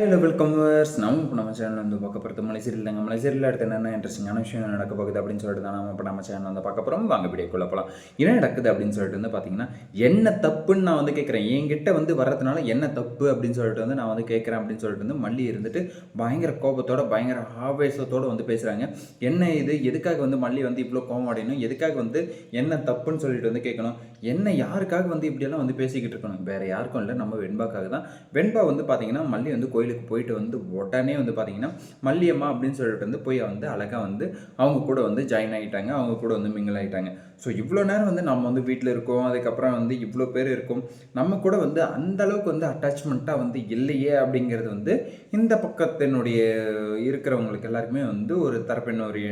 Hello welcome verse நம்ம இப்போ நம்ம சேனல் வந்து பார்க்க போகிறது மலைசீரியல் தாங்க மலை அடுத்து என்னென்ன இன்ட்ரெஸ்டிங்கான விஷயம் நடக்க போகுது அப்படின்னு சொல்லிட்டு தான் நம்ம இப்போ நம்ம சேனல் வந்து பார்க்க போகிறோம் வாங்க வீடியோக்குள்ள போகலாம் என்ன நடக்குது அப்படின்னு சொல்லிட்டு வந்து பார்த்தீங்கன்னா என்ன தப்புன்னு நான் வந்து கேட்குறேன் என்கிட்ட வந்து வர்றதுனால என்ன தப்பு அப்படின்னு சொல்லிட்டு வந்து நான் வந்து கேட்குறேன் அப்படின்னு சொல்லிட்டு வந்து மல்லி இருந்துட்டு பயங்கர கோபத்தோட பயங்கர ஆவேசத்தோடு வந்து பேசுகிறாங்க என்ன இது? எதுக்காக வந்து மல்லி வந்து இவ்வளோ கோபம் அடையணும்? எதுக்காக வந்து என்ன தப்புன்னு சொல்லிட்டு வந்து கேட்கணும்? என்ன யாருக்காக வந்து இப்படியெல்லாம் வந்து பேசிக்கிட்டு இருக்கணும்? வேறு யாருக்கும் இல்லை. நம்ம வெண்பாக்காக தான். வெண்பா வந்து பார்த்தீங்கன்னா மல்லி வந்து கோயில் கோயிலுக்கு போயிட்டு வந்து உடனே வந்து பார்த்தீங்கன்னா மல்லியம்மா அப்படின்னு சொல்லிட்டு வந்து போய் வந்து அழகாக வந்து அவங்க கூட வந்து ஜாயின் ஆகிட்டாங்க அவங்க கூட வந்து மிங்கிள் ஆகிட்டாங்க ஸோ இவ்வளோ நேரம் வந்து நம்ம வந்து வீட்டில் இருக்கோம். அதுக்கப்புறம் வந்து இவ்வளோ பேர் இருக்கோம். நம்ம கூட வந்து அந்த அளவுக்கு வந்து அட்டாச்மெண்ட்டாக வந்து இல்லையே அப்படிங்கிறது வந்து இந்த பக்கத்தினுடைய இருக்கிறவங்களுக்கு எல்லாருக்குமே வந்து ஒரு தரப்பினருடைய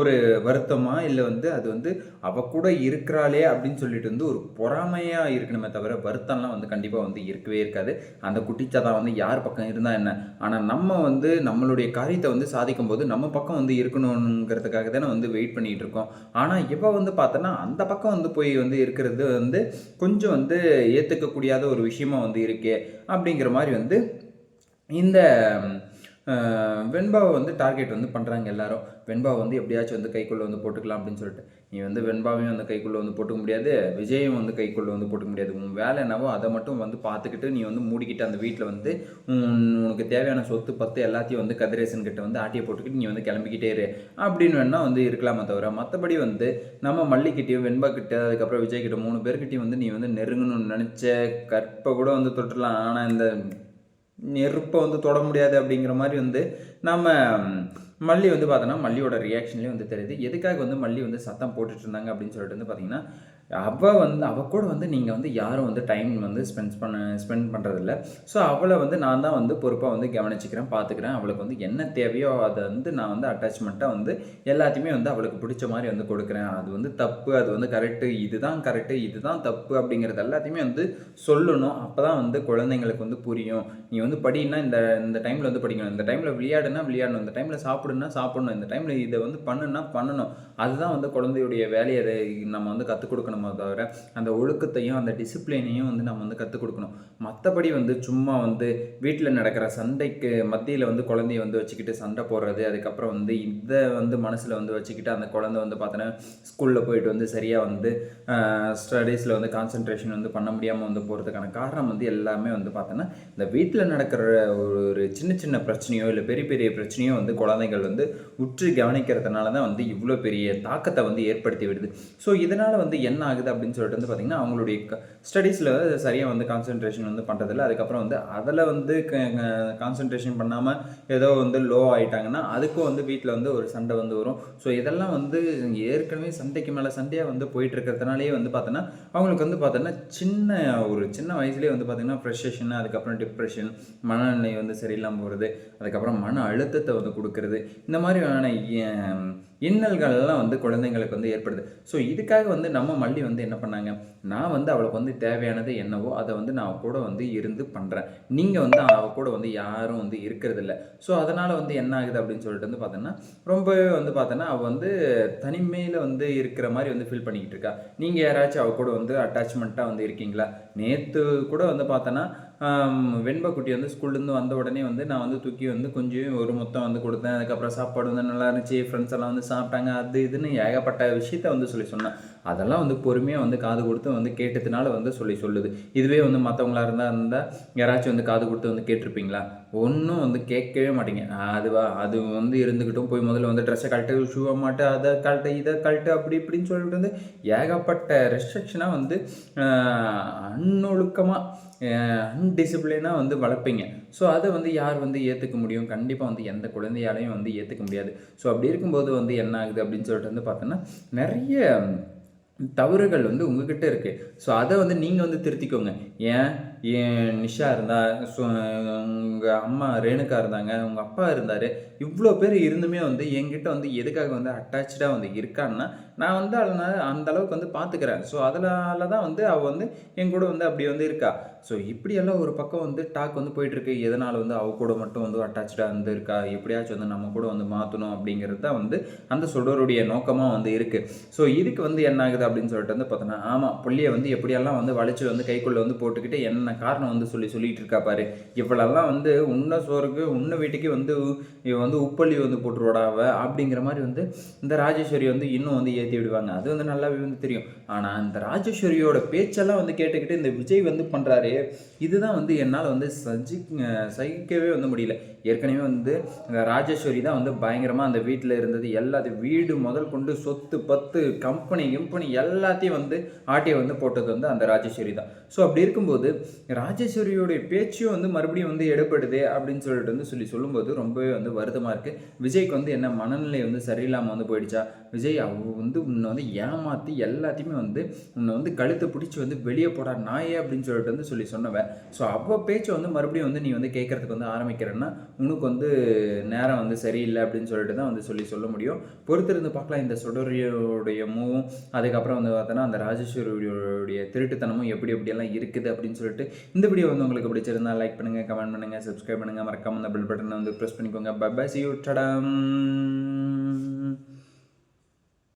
ஒரு வருத்தமா இல்லை வந்து அது வந்து அவ கூட இருக்கிறாளே அப்படின்னு சொல்லிட்டு வந்து ஒரு பொறாமையாக இருக்கணுமே தவிர வருத்தம்லாம் வந்து கண்டிப்பாக வந்து இருக்கவே இருக்காது. அந்த குட்டிச்சாதான் வந்து யார் பக்கம் இருந்தால் என்ன? ஆனால் நம்ம வந்து நம்மளுடைய காரியத்தை வந்து சாதிக்கும் போது நம்ம பக்கம் வந்து இருக்கணுங்கிறதுக்காக தானே வந்து வெயிட் பண்ணிகிட்டு இருக்கோம். ஆனால் இப்போ வந்து பார்த்தோன்னா அந்த பக்கம் வந்து போய் வந்து இருக்கிறது வந்து கொஞ்சம் வந்து ஏற்றுக்கக்கூடியாத ஒரு விஷயமா வந்து இருக்கே அப்படிங்கிற மாதிரி வந்து இந்த வெண்பாவை வந்து டார்கெட் வந்து பண்ணுறாங்க எல்லாரும். வெண்பாவை வந்து எப்படியாச்சும் வந்து கைக்குள்ளே வந்து போட்டுக்கலாம் அப்படின்னு சொல்லிட்டு. நீ வந்து வெண்பாவையும் வந்து கைக்குள்ளே வந்து போட்டுக்க முடியாது. விஜயும் வந்து கைக்குள்ளே வந்து போட்டுக்க முடியாது. உன் வேலை என்னவோ அதை மட்டும் வந்து பார்த்துக்கிட்டு நீ வந்து மூடிக்கிட்டு அந்த வீட்டில் வந்து உனக்கு தேவையான சொத்து பத்து எல்லாத்தையும் வந்து கதிரேசன் கிட்ட வந்து ஆட்டியை போட்டுக்கிட்டு நீ வந்து கிளம்பிக்கிட்டே இரு. அப்படின்னு வேணால் வந்து இருக்கலாமே தவிர மற்றபடி வந்து நம்ம மல்லிக்கிட்டையும் வெண்பா கிட்ட அதுக்கப்புறம் விஜய் கிட்ட மூணு பேர்கிட்டையும் வந்து நீ வந்து நெருங்கணும்னு நினச்ச கற்பை கூட வந்து தொட்டுடலாம். ஆனால் இந்த நெருப்பை வந்து தொட முடியாது அப்படிங்கிற மாதிரி வந்து நம்ம மல்லி வந்து பார்த்தோன்னா மல்லியோட ரியாக்ஷன்லேயே வந்து தெரியுது. எதுக்காக வந்து மல்லி வந்து சத்தம் போட்டுட்டு இருந்தாங்க அப்படின்னு சொல்லிட்டு வந்து பார்த்தீங்கன்னா அவள் வந்து அவள் கூட வந்து நீங்கள் வந்து யாரும் வந்து டைம் வந்து ஸ்பெண்ட் பண்ண ஸ்பெண்ட் பண்ணுறதில்ல ஸோ அவளை வந்து நான் தான் வந்து பொறுப்பாக வந்து கவனிச்சிக்கிறேன் பார்த்துக்கிறேன் அவளுக்கு வந்து என்ன தேவையோ அதை வந்து நான் வந்து அட்டாச்மெண்ட்டாக வந்து எல்லாத்தையுமே வந்து அவளுக்கு பிடிச்ச மாதிரி வந்து கொடுக்குறேன். அது வந்து தப்பு அது வந்து கரெக்டு இதுதான் கரெக்டு இதுதான் தப்பு அப்படிங்கிறது எல்லாத்தையுமே வந்து சொல்லணும். அப்போ தான் வந்து குழந்தைங்களுக்கு வந்து புரியும். நீ வந்து படின்னா இந்த இந்த டைமில் வந்து படிக்கணும். இந்த டைமில் விளையாடுனா விளையாடணும். இந்த டைமில் சாப்பிடுனா சாப்பிடணும். இந்த டைமில் இதை வந்து பண்ணுன்னா பண்ணணும். அதுதான் வந்து குழந்தையுடைய வேலையை நம்ம வந்து கற்றுக் கொடுக்கணும். தவிர அந்த ஒழுக்கத்தையும் அந்த டிசிப்ளினையும் வந்து நம்ம வந்து கற்றுக் கொடுக்கணும். மற்றபடி வந்து சும்மா வந்து வீட்டில் நடக்கிற சண்டைக்கு மத்தியில் வந்து குழந்தைய வந்து வச்சுக்கிட்டு சண்டை போடுறது அதுக்கப்புறம் வந்து இதை வந்து மனசில் வந்து வச்சுக்கிட்டு அந்த குழந்தை வந்து பார்த்தோன்னா ஸ்கூலில் போயிட்டு வந்து சரியாக வந்து ஸ்டடீஸில் வந்து கான்சென்ட்ரேஷன் வந்து பண்ண முடியாமல் வந்து போகிறதுக்கான காரணம் வந்து எல்லாமே வந்து பார்த்தோன்னா இந்த வீட்டில் நடக்கிற ஒரு ஒரு சின்ன சின்ன பிரச்சனையோ இல்லை பெரிய பெரிய பிரச்சனையோ வந்து குழந்தைகள் வந்து உற்று கவனிக்கிறதுனால தான் வந்து இவ்வளோ பெரிய தாக்கத்தை வந்து ஏற்படுத்தி விடுது. ஸோ இதனால் வந்து என்ன ஆகுது அப்படின்னு சொல்லிட்டு வந்து பார்த்திங்கன்னா அவங்களுடைய ஸ்டடீஸில் சரியாக வந்து கான்சென்ட்ரேஷன் வந்து பண்ணுறதில்ல அதுக்கப்புறம் வந்து அதில் வந்து கான்சென்ட்ரேஷன் பண்ணாமல் ஏதோ வந்து லோ ஆகிட்டாங்கன்னா அதுக்கும் வந்து வீட்டில் வந்து ஒரு சண்டை வந்து வரும். ஸோ இதெல்லாம் வந்து ஏற்கனவே சண்டைக்கு மேலே சண்டையாக வந்து போயிட்டு இருக்கிறதுனாலே வந்து பார்த்தோன்னா அவங்களுக்கு வந்து பார்த்தோன்னா சின்ன ஒரு சின்ன வயசுலேயே வந்து பார்த்தீங்கன்னா ஃப்ரெஷேஷன் அதுக்கப்புறம் டிப்ரெஷன் மனநிலை வந்து சரியில்லாமல் போகிறது அதுக்கப்புறம் மன அழுத்தத்தை வந்து கொடுக்கறது இந்த மாதிரியான இன்னல்கள்லாம் வந்து குழந்தைங்களுக்கு வந்து ஏற்படுது. ஸோ இதுக்காக வந்து நம்ம மல்லி வந்து என்ன பண்ணாங்க? நான் வந்து அவளுக்கு வந்து தேவையானது என்னவோ அதை வந்து நான் அவள் கூட வந்து இருந்து பண்ணுறேன் நீங்கள் வந்து அவ கூட வந்து யாரும் வந்து இருக்கிறதில்ல. ஸோ அதனால் வந்து என்ன ஆகுது அப்படின்னு சொல்லிட்டு வந்து பார்த்தோன்னா ரொம்பவே வந்து பார்த்தோன்னா அவள் வந்து தனிமையில் வந்து இருக்கிற மாதிரி வந்து ஃபீல் பண்ணிக்கிட்டு இருக்கா. நீங்கள் யாராச்சும் அவள் கூட வந்து அட்டாச்மெண்ட்டாக வந்து இருக்கீங்களா? நேற்று கூட வந்து பார்த்தோன்னா வெண்பக்குட்டி வந்து ஸ்கூல்லேருந்து வந்த உடனே வந்து நான் வந்து தூக்கி வந்து கொஞ்சம் ஒரு மொத்தம் வந்து கொடுத்தேன். அதுக்கப்புறம் சாப்பாடு வந்து நல்லா இருந்துச்சு. ஃப்ரெண்ட்ஸ் எல்லாம் வந்து சாப்பிட்டாங்க. அது இதுன்னு ஏகப்பட்ட விஷயத்த வந்து சொல்லி சொன்னேன். அதெல்லாம் வந்து பொறுமையாக வந்து காது கொடுத்து வந்து கேட்டதுனால வந்து சொல்லி சொல்லுது. இதுவே வந்து மற்றவங்களா இருந்தால் இருந்தால் யாராச்சும் வந்து காது கொடுத்து வந்து கேட்டிருப்பீங்களா? ஒன்றும் வந்து கேட்கவே மாட்டீங்க. அதுவா? அது வந்து இருந்துக்கிட்டும் போய் முதல்ல வந்து ட்ரெஸ்ஸை கழட்டு ஷூவை மாட்டேன் அதை கழட்டு இதை கழட்டு அப்படி இப்படின்னு சொல்லிட்டு வந்து ஏகப்பட்ட ரெஸ்ட்ரிக்ஷனாக வந்து அன்னொழுக்கமாக அன்டிசிப்ளினாக வந்து வளர்ப்பீங்க. ஸோ அதை வந்து யார் வந்து ஏற்றுக்க முடியும்? கண்டிப்பாக வந்து எந்த குழந்தையாலையும் வந்து ஏற்றுக்க முடியாது. ஸோ அப்படி இருக்கும்போது வந்து என்ன ஆகுது அப்படின்னு சொல்லிட்டு வந்து பார்த்தோன்னா நிறைய தவறுகள் வந்து உங்ககிட்ட இருக்குது ஸோ அதை வந்து நீங்கள் வந்து திருத்திக்கோங்க. ஏன்? ஏன் நிஷா இருந்தா ஸோ உங்கள் அம்மா ரேணுகா இருந்தாங்க உங்கள் அப்பா இருந்தார் இவ்வளோ பேர் இருந்துமே வந்து என்கிட்ட வந்து எதுக்காக வந்து அட்டாச்சாக வந்து இருக்கான்னா நான் வந்து அதனால் அந்த அளவுக்கு வந்து பார்த்துக்கிறேன் ஸோ அதனால தான் வந்து அவள் வந்து என் கூட வந்து அப்படி வந்து இருக்கா. ஸோ இப்படியெல்லாம் ஒரு பக்கம் வந்து டாக் வந்து போயிட்டுருக்கு. எதனால் வந்து அவ கூட மட்டும் வந்து அட்டாச்சாக வந்து இருக்கா எப்படியாச்சும் வந்து நம்ம கூட வந்து மாற்றணும் அப்படிங்கிறது தான் வந்து அந்த சுடருடைய நோக்கமாக வந்து இருக்குது ஸோ இதுக்கு வந்து என்ன ஆகுது அப்படின்னு சொல்லிட்டு வந்து பார்த்தோன்னா ஆமாம் புள்ளியை வந்து எப்படியெல்லாம் வந்து வளைச்சு வந்து கைக்குள்ளே வந்து போட்டுக்கிட்டு என்ன காரணம் வந்து சொல்லி சொல்லிட்டு இருக்கா பாரு. இவ்வளெல்லாம் வந்து உன்ன சோறுக்கு உன்ன வீட்டுக்கு வந்து இவன் வந்து உப்பள்ளி வந்து போட்டுருவாடா அப்படிங்கிற மாதிரி வந்து இந்த ராஜேஸ்வரி வந்து இன்னும் வந்து ஏற்றி விடுவாங்க. அது வந்து நல்லாவே வந்து தெரியும். ஆனால் இந்த ராஜேஸ்வரியோட பேச்செல்லாம் வந்து கேட்டுக்கிட்டு இந்த விஜய் வந்து பண்ணுறாரு இதுதான் வந்து என்னால் வந்து சஜி சகிக்கவே வந்து முடியல. ஏற்கனவே வந்து ராஜேஸ்வரி தான் வந்து பயங்கரமாக அந்த வீட்டில் இருந்தது. எல்லாத்தையும் வீடு முதல் கொண்டு சொத்து பத்து கம்பெனி கிம்பெனி எல்லாத்தையும் வந்து ஆட்டியை வந்து போட்டது வந்து அந்த ராஜேஸ்வரி தான். ஸோ அப்படி இருக்கும்போது ராஜேஸ்வரியோடைய பேச்சும் வந்து மறுபடியும் வந்து எடுப்படுது அப்படின்னு சொல்லிட்டு வந்து சொல்லி சொல்லும்போது ரொம்பவே வந்து வருத்தமாக இருக்குது விஜய்க்கு வந்து என்ன மனநிலை வந்து சரியில்லாமல் வந்து போயிடுச்சா? விஜய் அவ வந்து உன்னை வந்து ஏமாற்றி எல்லாத்தையுமே வந்து உன்னை வந்து கழுத்தை பிடிச்சி வந்து வெளியே போடா நாயே அப்படின்னு சொல்லிட்டு வந்து சொல்லி சொன்னவன் ஸோ அவள் பேச்சை வந்து மறுபடியும் வந்து நீ வந்து கேட்கறதுக்கு வந்து ஆரம்பிக்கிறேன்னா உனக்கு வந்து நேரம் வந்து சரியில்லை அப்படின்னு சொல்லிட்டு தான் வந்து சொல்லி சொல்ல முடியும். பொறுத்திருந்து பார்க்கலாம். இந்த சுடரியோடைய மூவும் அதுக்கப்புறம் வந்து பார்த்தோன்னா அந்த ராஜேஸ்வரியோடைய திருட்டுத்தனமும் எப்படி எப்படியெல்லாம் இருக்குது அப்படின்னு சொல்லிட்டு இந்த வீடியோ வந்து உங்களுக்கு பிடிச்சிருந்தா லைக் பண்ணுங்கள் கமெண்ட் பண்ணுங்கள் சப்ஸ்கிரைப் பண்ணுங்கள் மறக்காமல் அந்த பெல் பட்டனை வந்து ப்ரெஸ் பண்ணிக்கோங்க. By see you டடம்